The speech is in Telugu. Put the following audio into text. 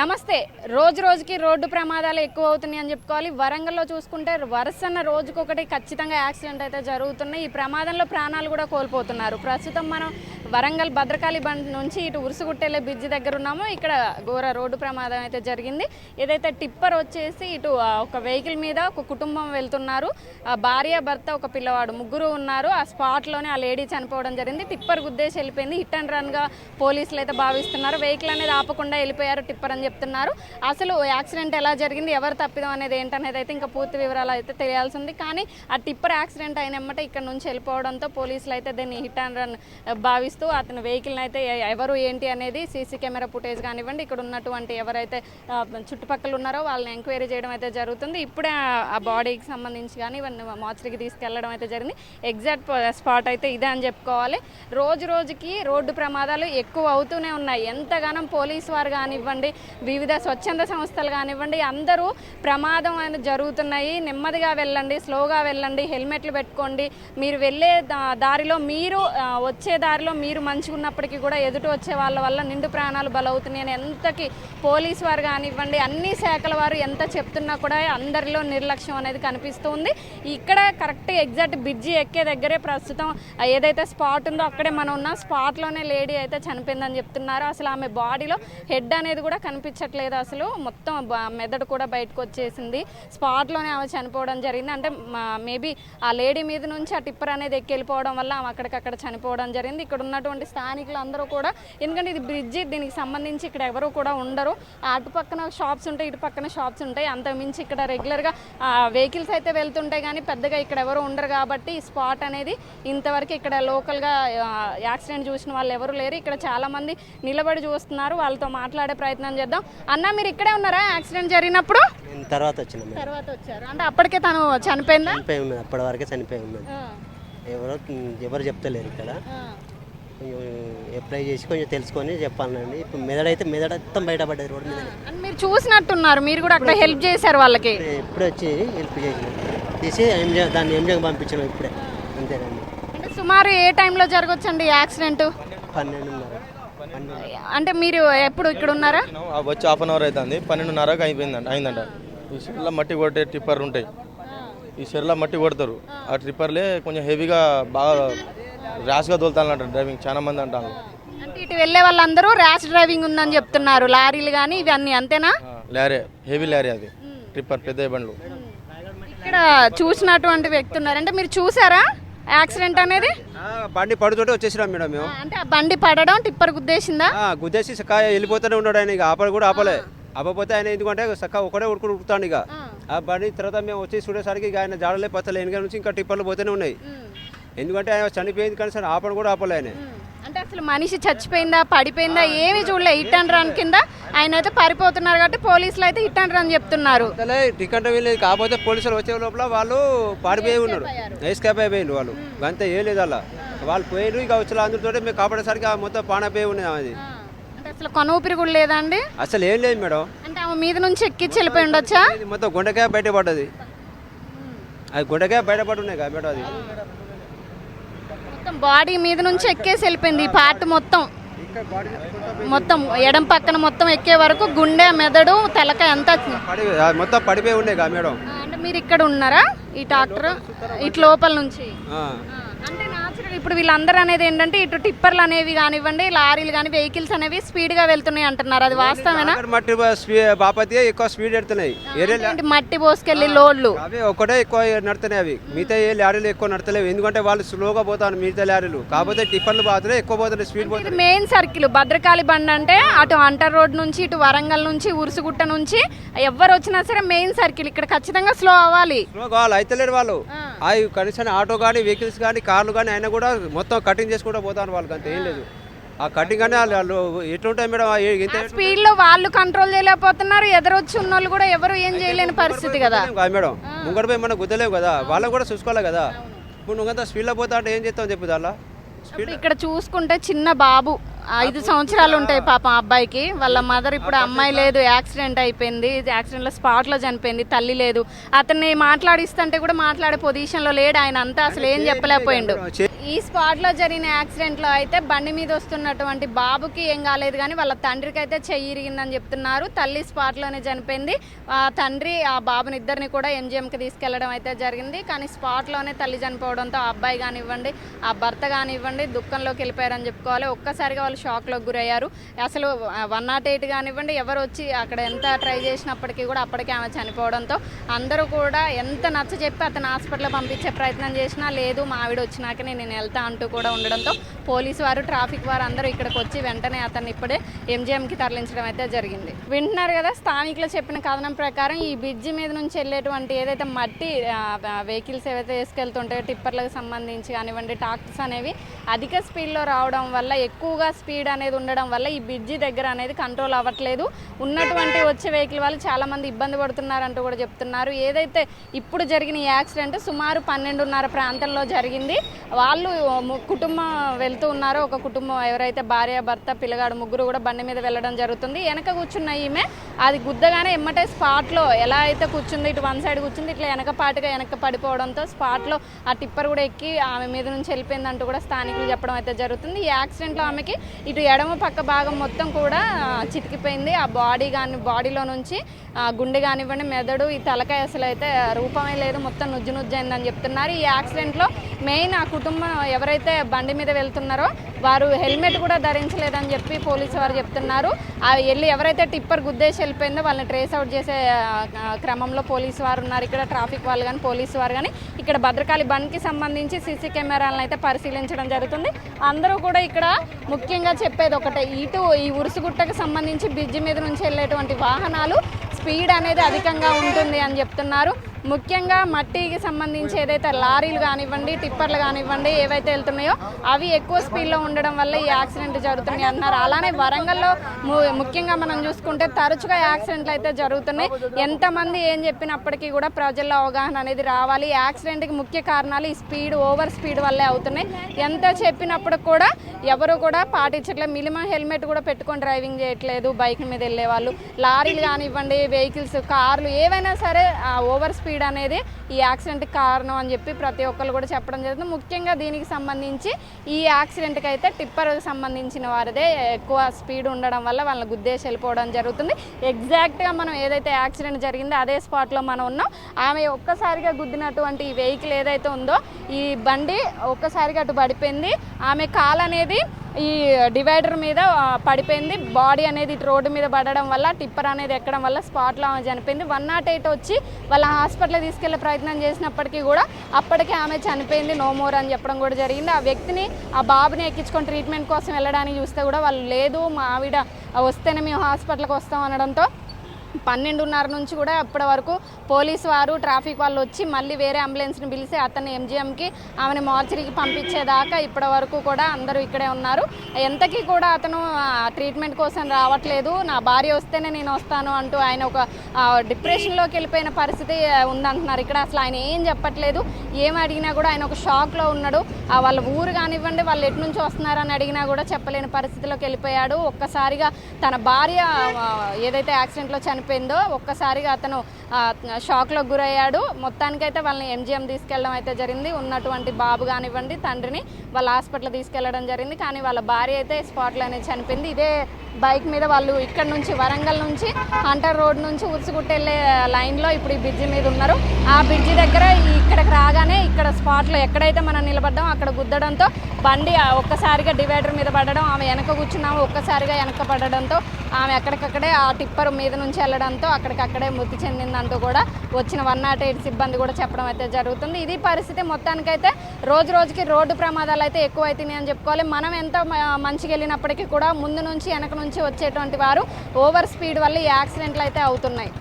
నమస్తే. రోజు రోజుకి రోడ్డు ప్రమాదాలు ఎక్కువ అవుతున్నాయి అని చెప్పుకోవాలి. వరంగల్లో చూసుకుంటే వరుసన్న రోజుకొకటి ఖచ్చితంగా యాక్సిడెంట్ అయితే జరుగుతున్నాయి. ఈ ప్రమాదంలో ప్రాణాలు కూడా కోల్పోతున్నారు. ప్రస్తుతం మనం వరంగల్ భద్రకాళి బండ్ నుంచి ఇటు ఉరుసుగుట్టెళ్ళే బ్రిడ్జ్ దగ్గర ఉన్నాము. ఇక్కడ ఘోర రోడ్డు ప్రమాదం అయితే జరిగింది. ఏదైతే టిప్పర్ వచ్చేసి ఇటు ఒక వెహికల్ మీద ఒక కుటుంబం వెళ్తున్నారు. ఆ భార్య భర్త ఒక పిల్లవాడు ముగ్గురు ఉన్నారు. ఆ స్పాట్లోనే ఆ లేడీ చనిపోవడం జరిగింది. టిప్పర్ గుద్దేసి వెళ్ళిపోయింది. హిట్ అండ్ రన్గా పోలీసులు అయితే భావిస్తున్నారు. వెహికల్ అనేది ఆపకుండా వెళ్ళిపోయారు టిప్పర్ అని చెప్తున్నారు. అసలు యాక్సిడెంట్ ఎలా జరిగింది? ఎవరు తప్పిదం అనేది ఏంటనేది అయితే ఇంకా పూర్తి వివరాలు అయితే తెలియాల్సి ఉంది. కానీ ఆ టిప్పర్ యాక్సిడెంట్ అయిన ఇక్కడ నుంచి వెళ్ళిపోవడంతో పోలీసులు అయితే దీన్ని హిట్ అండ్ రన్ చేస్తూ అతని వెహికల్ని అయితే ఎవరు ఏంటి అనేది సీసీ కెమెరా ఫుటేజ్ కానివ్వండి ఇక్కడ ఉన్నటువంటి ఎవరైతే చుట్టుపక్కల ఉన్నారో వాళ్ళని ఎంక్వైరీ చేయడం అయితే జరుగుతుంది. ఇప్పుడే ఆ- బాడీకి సంబంధించి కానీ ఇవన్నీ మార్చరికి తీసుకెళ్ళడం అయితే జరిగింది. ఎగ్జాక్ట్ స్పాట్ అయితే ఇదే అని చెప్పుకోవాలి. రోజు రోజుకి రోడ్డు ప్రమాదాలు ఎక్కువ అవుతూనే ఉన్నాయి. ఎంతగానో పోలీసు వారు కానివ్వండి వివిధ స్వచ్ఛంద సంస్థలు కానివ్వండి అందరూ ప్రమాదం అనేది జరుగుతున్నాయి. నెమ్మదిగా వెళ్ళండి స్లోగా వెళ్ళండి హెల్మెట్లు పెట్టుకోండి. మీరు వెళ్ళే దారిలో మీరు వచ్చే దారిలో మీరు మంచిగా ఉన్నప్పటికీ కూడా ఎదుటి వచ్చే వాళ్ళ వల్ల నిండు ప్రాణాలు బలవుతున్నాయి అని ఎంతకి పోలీస్ వారు కానివ్వండి అన్ని శాఖల వారు ఎంత చెప్తున్నా కూడా అందరిలో నిర్లక్ష్యం అనేది కనిపిస్తుంది ఇక్కడ కరెక్ట్ ఎగ్జాక్ట్ బ్రిడ్జి ఎక్కే దగ్గరే ప్రస్తుతం ఏదైతే స్పాట్ ఉందో అక్కడే మనం ఉన్న స్పాట్లోనే లేడీ అయితే చనిపోయిందని చెప్తున్నారు. అసలు ఆమె బాడీలో హెడ్ అనేది కూడా కనిపించట్లేదు అసలు. మొత్తం మెదడు కూడా బయటకు వచ్చేసింది. స్పాట్లోనే ఆమె చనిపోవడం జరిగింది. అంటే మేబీ ఆ లేడీ మీద నుంచి ఆ టిప్పర్ అనేది ఎక్కి వెళ్ళిపోవడం వల్ల ఆమె అక్కడికక్కడ చనిపోవడం జరిగింది. ఇక్కడ ఉన్నటువంటి స్థానికులు అందరూ కూడా ఎందుకంటే ఇది బ్రిడ్జి దీనికి సంబంధించి ఇక్కడ ఎవరు కూడా ఉండరు. అటు పక్కన షాప్స్ ఉంటాయి ఇటు పక్కన షాప్స్ ఉంటాయి. అంత మించి ఇక్కడ రెగ్యులర్గా వెహికల్స్ అయితే వెళ్తుంటాయి కానీ పెద్దగా ఇక్కడ ఎవరు ఉండరు కాబట్టి ఈ స్పాట్ అనేది ఇంతవరకు ఇక్కడ లోకల్గా యాక్సిడెంట్ చూసిన వాళ్ళు ఎవరు లేరు. ఇక్కడ చాలామంది నిలబడి చూస్తున్నారు. వాళ్ళతో మాట్లాడే ప్రయత్నం చేద్దాం. అన్న మీరు ఇక్కడే ఉన్నారా? యాక్సిడెంట్ జరిగినప్పుడు? తర్వాత వచ్చిన తర్వాత వచ్చారు. అంటే అప్పటికే తను చనిపోయిందా? చనిపోయి ఉన్నది అప్పటి వరకే చనిపోయి ఉన్నది ఎవరో ఎవరు చెప్తలేరు ఇక్కడ. కొంచెం అప్లై చేసి కొంచెం తెలుసుకొని చెప్పాలండి. ఇప్పుడు మెదడైతే మెదడు మొత్తం బయటపడ్డది రోడ్డు మీద అని మీరు చూసినట్టున్నారు మీరు కూడా అక్కడ హెల్ప్ చేశారు వాళ్ళకి. ఇప్పుడే వచ్చి హెల్ప్ చేసిన. తీసి ఎంజే దాన్ని ఎంజాయ్ పంపించినాం ఇప్పుడే. అంతేనండి. అంటే సుమారు ఏ టైంలో జరగవచ్చండి యాక్సిడెంట్? పన్నెండున్నర. పన్నెండు అంటే మీరు ఎప్పుడు ఇక్కడ ఉన్నారా? వచ్చి హాఫ్ అన్ అవర్ అవుతుంది పన్నెండున్నరకు అయిపోయిందంట అయిందంట. ఈ చెర్ల మట్టి కొట్టే టిప్పర్ ఉంటాయి. ఈ చెర్ల మట్టి కొడతారు. ఆ ట్రిప్పర్లే కొంచెం హెవీగా బాగా ర్యాష్గా తోలుతానంట డ్రైవింగ్. చాలా మంది అంటారు. అంటే ఇటు వెళ్ళే వాళ్ళందరూ ర్యాష్ డ్రైవింగ్ ఉందని చెప్తున్నారు. లారీలు కానీ ఇవన్నీ అంతేనా? లారీ హెవీ లారీ అది. ట్రిప్పర్ పెద్ద బండ్లు. ఇక్కడ చూసినటువంటి వ్యక్తి ఉన్నారు. అంటే మీరు చూసారా యాక్సిడెంట్ అనేది? ఆ, బండి పడుతుంటే వచ్చేసినాం మేడం మేము. అంటే ఆ బండి పడడం టిప్పర్ గుద్దేసిందా? ఆ, గుద్దేసి సక్క వెళ్ళిపోతూనే ఉన్నాడు ఆయన ఇక. ఆపడు కూడా ఆపలే. ఆపపోతే ఆయన ఎందుకంటే సక్క ఒకడే ఉడుకుడు ఉడుకుతాడు ఇక. ఆ. బండి తర్వాత మేము వచ్చి చూడేసరికి ఇక ఆయన జాడలే పచ్చలే. వెనక నుంచి ఇంకా టిప్పర్లు పోతూనే ఉన్నాయి. ఎందుకంటే ఆయన చనిపోయింది కానీ సరే ఆపడు కూడా ఆపలే ఆయన అంటే అసలు మనిషి చచ్చిపోయిందా పడిపోయిందా ఏమి చూడలే. హిట్ అండ్ రన్ కింద ఆయన అయితే పారిపోతున్నారు కాబట్టి పోలీసులు అయితే హిట్ అండ్ రన్ చెప్తున్నారు. టికెట్ వెళ్ళేది కాకపోతే పోలీసులు వచ్చే లోపల వాళ్ళు పారిపోయి ఉన్నారు. ఎస్కేప్ అయిపోయింది వాళ్ళు. అంతే ఏం లేదు అలా వాళ్ళు పోయారు ఇక వచ్చి అందరితో మేము కాపాడేసరికి ఆ మొత్తం పానపోయి ఉన్నది అది అసలు కొన ఊపిరి కూడా లేదా అండి? అసలు ఏం లేదు మేడం. అంటే ఆమె మీద నుంచి ఎక్కించి వెళ్ళిపోయి ఉండొచ్చా? మొత్తం గుండెకాయ బయటపడ్డది. అది గుండెకాయ బయటపడి ఉన్నాయి కదా మేడం అది. బాడీ మీద నుంచి ఎక్కేసి వెళ్ళిపోయింది ఈ పార్ట్ మొత్తం. మొత్తం ఎడం పక్కన మొత్తం ఎక్కే వరకు గుండె మెదడు పడి అది మొత్తం పడిపోయి మేడం. అంటే మీరు ఇక్కడ ఉన్నారా? ఈ డాక్టర్ ఇటు లోపల నుంచి? అంటే న్యాచురల్ ఇప్పుడు వీళ్ళందరూ అనేది ఏంటంటే ఇటు టిప్పర్లు అనేవి కానివ్వండి లారీలు కానీ వెహికల్స్ అనేవి స్పీడ్గా వెళ్తున్నాయి అంటున్నారు. అది వాస్తవేనా మట్టి బాపతి ఎక్కువ స్పీడ్ ఎడుతున్నాయి. ఏంటి మట్టి పోసుకెళ్ళి లోడ్లు? అవి ఒక్కటే ఎక్కువ నడుతున్నాయి అవి. మిగతా ఏ లారీలు ఎక్కువ నడతలేవు. ఎందుకంటే వాళ్ళు స్లోగా పోతారు మిగతా లారీలు. కాకపోతే టిప్పర్లు పోతున్నాయి ఎక్కువ పోతున్నాయి స్పీడ్ పోతున్నాయి మెయిన్ సర్కిల్ భద్రకాళి బండ్ అంటే అటు అంటర్ రోడ్ నుంచి ఇటు వరంగల్ నుంచి ఉరుసుగుట్ట నుంచి ఎవరు వచ్చినా సరే మెయిన్ సర్కిల్ ఇక్కడ ఖచ్చితంగా స్లో అవ్వాలి. స్లో కావాలి. అయితలేరు వాళ్ళు. అవి కనీసం ఆటో కానీ వెహికల్స్ కానీ కార్లు కానీ అయినా కూడా మొత్తం కటింగ్ చేసుకుంటూ పోతారు వాళ్ళకి అంత ఏం లేదు. ఆ కటింగ్ కానీ వాళ్ళు వాళ్ళు ఎట్లుంటాయి మేడం? స్పీడ్లో వాళ్ళు కంట్రోల్ చేయలేకపోతున్నారు. ఎదురొచ్చి ఉన్న వాళ్ళు కూడా ఎవరు ఏం చేయలేని పరిస్థితి కదా. మేడం. ముంగడ పోయి మనం గుద్దలేవు కదా. వాళ్ళని కూడా చూసుకోవాలి కదా. ఇప్పుడు నువ్వు స్పీడ్లో పోతా అంటే ఏం చేస్తావు చెప్పు దానిలో ఇక్కడ చూసుకుంటే చిన్న బాబు. ఐదు సంవత్సరాలు ఉంటాయి పాపం అబ్బాయికి. వాళ్ళ మదర్ ఇప్పుడు అమ్మాయి లేదు యాక్సిడెంట్ అయిపోయింది. యాక్సిడెంట్లో స్పాట్లో చనిపోయింది తల్లి లేదు. అతన్ని మాట్లాడిస్తుంటే కూడా మాట్లాడే పొజిషన్లో లేడు ఆయన అంతా. అసలు ఏం చెప్పలేకపోయిండు. ఈ స్పాట్లో జరిగిన యాక్సిడెంట్లో అయితే బండి మీద వస్తున్నటువంటి బాబుకి ఏం కాలేదు కానీ వాళ్ళ తండ్రికి అయితే చెయ్యి ఇరిగిందని చెప్తున్నారు. తల్లి స్పాట్లోనే చనిపోయింది. ఆ తండ్రి ఆ బాబుని ఇద్దరిని కూడా ఎంజిఎంకి తీసుకెళ్ళడం అయితే జరిగింది. కానీ స్పాట్లోనే తల్లి చనిపోవడంతో ఆ అబ్బాయి కానివ్వండి ఆ భర్త కానివ్వండి దుఃఖంలోకి వెళ్ళిపోయారని చెప్పుకోవాలి. ఒక్కసారిగా వాళ్ళు షాక్లోకి గురయ్యారు. అసలు వన్ నాట్ ఎయిట్ కానివ్వండి ఎవరు వచ్చి అక్కడ ఎంత ట్రై చేసినప్పటికీ కూడా అప్పటికే ఆమె చనిపోవడంతో అందరూ కూడా ఎంత నచ్చ చెప్పి అతను హాస్పిటల్ పంపించే ప్రయత్నం చేసినా లేదు మా ఆవిడ వచ్చినాకనే నేను వెళ్తా అంటూ కూడా ఉండడంతో పోలీసు వారు ట్రాఫిక్ వారు అందరూ ఇక్కడికి వచ్చి వెంటనే అతన్ని ఇప్పుడే ఎంజిఎంకి తరలించడం అయితే జరిగింది. వింటున్నారు కదా స్థానికులు చెప్పిన కథనం ప్రకారం ఈ బ్రిడ్జి మీద నుంచి వెళ్ళేటువంటి ఏదైతే మట్టి వెహికల్స్ ఏవైతే వేసుకెళ్తుంటాయో టిప్పర్లకు సంబంధించి కానివ్వండి టాక్స్ అనేవి అధిక స్పీడ్లో రావడం వల్ల ఎక్కువగా స్పీడ్ అనేది ఉండడం వల్ల ఈ బ్రిడ్జి దగ్గర అనేది కంట్రోల్ అవ్వట్లేదు. ఉన్నటువంటి వచ్చే వెహికల్ వాళ్ళు చాలామంది ఇబ్బంది పడుతున్నారంటూ కూడా చెప్తున్నారు. ఏదైతే ఇప్పుడు జరిగిన ఈ యాక్సిడెంట్ సుమారు పన్నెండున్నర ప్రాంతంలో జరిగింది. వాళ్ళు వాళ్ళు కుటుంబం వెళ్తూ ఉన్నారు ఒక కుటుంబం ఎవరైతే భార్య భర్త పిల్లగాడు ముగ్గురు కూడా బండి మీద వెళ్ళడం జరుగుతుంది. వెనక కూర్చున్న ఈమె అది గుద్దగానే ఎమ్మటే స్పాట్లో ఎలా అయితే కూర్చుంది ఇటు వన్ సైడ్ కూర్చుంది ఇట్లా వెనకపాటుగా వెనక పడిపోవడంతో స్పాట్లో ఆ టిప్పర్ కూడా ఎక్కి ఆమె మీద నుంచి వెళ్ళిపోయిందంటూ కూడా స్థానికులు చెప్పడం అయితే జరుగుతుంది. ఈ యాక్సిడెంట్లో ఆమెకి ఇటు ఎడమ పక్క భాగం మొత్తం కూడా చితికిపోయింది. ఆ బాడీ కానీ బాడీలో నుంచి ఆ, గుండె కానివ్వండి మెదడు ఈ తలకాయ అసలు అయితే రూపమే లేదు. మొత్తం నుజ్జు నుజ్జు అయిందని చెప్తున్నారు. ఈ యాక్సిడెంట్లో మెయిన్ ఆ కుటుంబం ఎవరైతే బండి మీద వెళ్తున్నారో వారు హెల్మెట్ కూడా ధరించలేదని చెప్పి పోలీసు వారు చెప్తున్నారు. ఆ వెళ్ళి ఎవరైతే టిప్పర్ గుద్దేసి వెళ్ళిపోయిందో వాళ్ళని ట్రేస్ అవుట్ చేసే క్రమంలో పోలీసు వారు ఉన్నారు. ఇక్కడ ట్రాఫిక్ వాళ్ళు కానీ పోలీసు వారు కానీ ఇక్కడ భద్రకాళి బండ్కి సంబంధించి సీసీ కెమెరాలను అయితే పరిశీలించడం జరుగుతుంది. అందరూ కూడా ఇక్కడ ముఖ్యంగా చెప్పేది ఒకటే ఇటు ఈ ఉరుసుగుట్టకు సంబంధించి బ్రిడ్జి మీద నుంచి వెళ్ళేటువంటి వాహనాలు స్పీడ్ అనేది అధికంగా ఉంటుంది అని చెప్తున్నారు. ముఖ్యంగా మట్టికి సంబంధించి ఏదైతే లారీలు కానివ్వండి టిప్పర్లు కానివ్వండి ఏవైతే వెళ్తున్నాయో అవి ఎక్కువ స్పీడ్లో ఉండడం వల్ల ఈ యాక్సిడెంట్ జరుగుతున్నాయి అన్నారు. అలానే వరంగల్లో ము- ముఖ్యంగా మనం చూసుకుంటే తరచుగా యాక్సిడెంట్లు అయితే జరుగుతున్నాయి. ఎంతమంది ఏం చెప్పినప్పటికీ కూడా ప్రజల్లో అవగాహన అనేది రావాలి. యాక్సిడెంట్కి ముఖ్య కారణాలు ఈ స్పీడ్ ఓవర్ స్పీడ్ వల్లే అవుతున్నాయి. ఎంత చెప్పినప్పుడు కూడా ఎవరు కూడా పాటించట్లేదు. మినిమం హెల్మెట్ కూడా పెట్టుకొని డ్రైవింగ్ చేయట్లేదు బైక్ మీద వెళ్ళే వాళ్ళు లారీలు కానివ్వండి వెహికల్స్ కార్లు ఏవైనా సరే ఓవర్ స్పీడ్ స్పీడ్ అనేది ఈ యాక్సిడెంట్కి కారణం అని చెప్పి ప్రతి ఒక్కరు కూడా చెప్పడం జరుగుతుంది. ముఖ్యంగా దీనికి సంబంధించి ఈ యాక్సిడెంట్కి అయితే టిప్పర్కి సంబంధించిన వారిదే ఎక్కువ స్పీడ్ ఉండడం వల్ల వాళ్ళని గుద్దేసి వెళ్ళిపోవడం జరుగుతుంది. ఎగ్జాక్ట్గా మనం ఏదైతే యాక్సిడెంట్ జరిగిందో అదే స్పాట్లో మనం ఉన్నాం. ఆమె ఒక్కసారిగా గుద్దినటువంటి ఈ వెహికల్ ఏదైతే ఉందో ఈ బండి ఒక్కసారిగా అటు పడిపోయింది. ఆమె కాలు అనేది ఈ డివైడర్ మీద పడిపోయింది. బాడీ అనేది ఇటు రోడ్డు మీద పడడం వల్ల టిప్పర్ అనేది ఎక్కడం వల్ల స్పాట్లో ఆమె చనిపోయింది. వన్ నాట్ ఎయిట్ వచ్చి వాళ్ళ హాస్పిటల్ తీసుకెళ్ళే ప్రయత్నం చేసినప్పటికీ కూడా అప్పటికే ఆమె చనిపోయింది. నో మోర్ అని చెప్పడం కూడా జరిగింది. ఆ వ్యక్తిని ఆ బాబుని ఎక్కించుకొని ట్రీట్మెంట్ కోసం వెళ్ళడానికి చూస్తే కూడా వాళ్ళు లేదు మా ఆవిడ వస్తేనే మేము హాస్పిటల్కి వస్తాం అనడంతో పన్నెండున్నర నుంచి కూడా అప్పటి వరకు పోలీసు వారు ట్రాఫిక్ వాళ్ళు వచ్చి మళ్ళీ వేరే అంబులెన్స్ని పిలిచి అతన్ని ఎంజిఎంకి ఆమెను మార్చరీకి పంపించేదాకా ఇప్పటి వరకు కూడా అందరూ ఇక్కడే ఉన్నారు. ఎంతకీ కూడా అతను ట్రీట్మెంట్ కోసం రావట్లేదు. నా భార్య వస్తేనే నేను వస్తాను అంటూ ఆయన ఒక డిప్రెషన్లోకి వెళ్ళిపోయిన పరిస్థితి ఉందంటున్నారు. ఇక్కడ అసలు ఆయన ఏం చెప్పట్లేదు. ఏం అడిగినా కూడా ఆయన ఒక షాక్లో ఉన్నాడు. ఆ, వాళ్ళ ఊరు కానివ్వండి వాళ్ళు ఎటు నుంచి వస్తున్నారని అడిగినా కూడా చెప్పలేని పరిస్థితిలోకి వెళ్ళిపోయాడు. ఒక్కసారిగా తన భార్య ఏదైతే యాక్సిడెంట్లో చనిపోయిందో ఒక్కసారిగా అతను షాక్లో గురయ్యాడు. మొత్తానికైతే వాళ్ళని ఎంజిఎం తీసుకెళ్ళడం అయితే జరిగింది. ఉన్నటువంటి బాబు కానివ్వండి తండ్రిని వాళ్ళ హాస్పిటల్ తీసుకెళ్ళడం జరిగింది. కానీ వాళ్ళ భార్య అయితే స్పాట్లోనే చనిపోయింది. ఇదే బైక్ మీద వాళ్ళు ఇక్కడ నుంచి వరంగల్ నుంచి హంటర్ రోడ్ నుంచి ఉరుసుగుట్టెళ్ళే లైన్లో ఇప్పుడు ఈ బ్రిడ్జి మీద ఉన్నారు. ఆ బ్రిడ్జి దగ్గర ఇక్కడికి రాగానే ఇక్కడ స్పాట్లో ఎక్కడైతే మనం నిలబడ్డాం అక్కడ గుద్దడంతో బండి ఒక్కసారిగా డివైడర్ మీద పడడం ఆమె వెనక కూర్చున్నాము ఒక్కసారిగా వెనక పడడంతో ఆమె ఎక్కడికక్కడే ఆ టిప్పర్ మీద నుంచి వెళ్ళడంతో అక్కడికక్కడే మృతి చెందిందంటూ కూడా వచ్చిన వన్ నాట్ ఎయిట్ సిబ్బంది కూడా చెప్పడం అయితే జరుగుతుంది. ఇది పరిస్థితి మొత్తానికైతే రోజు రోజుకి రోడ్డు ప్రమాదాలు అయితే ఎక్కువ అవుతున్నాయి అని చెప్పుకోవాలి. మనం ఎంత మ- మంచిగా వెళ్ళినప్పటికీ కూడా ముందు నుంచి వెనక నుంచి వచ్చేటువంటి వారు ఓవర్ స్పీడ్ వల్ల ఈ యాక్సిడెంట్లు అయితే అవుతున్నాయి.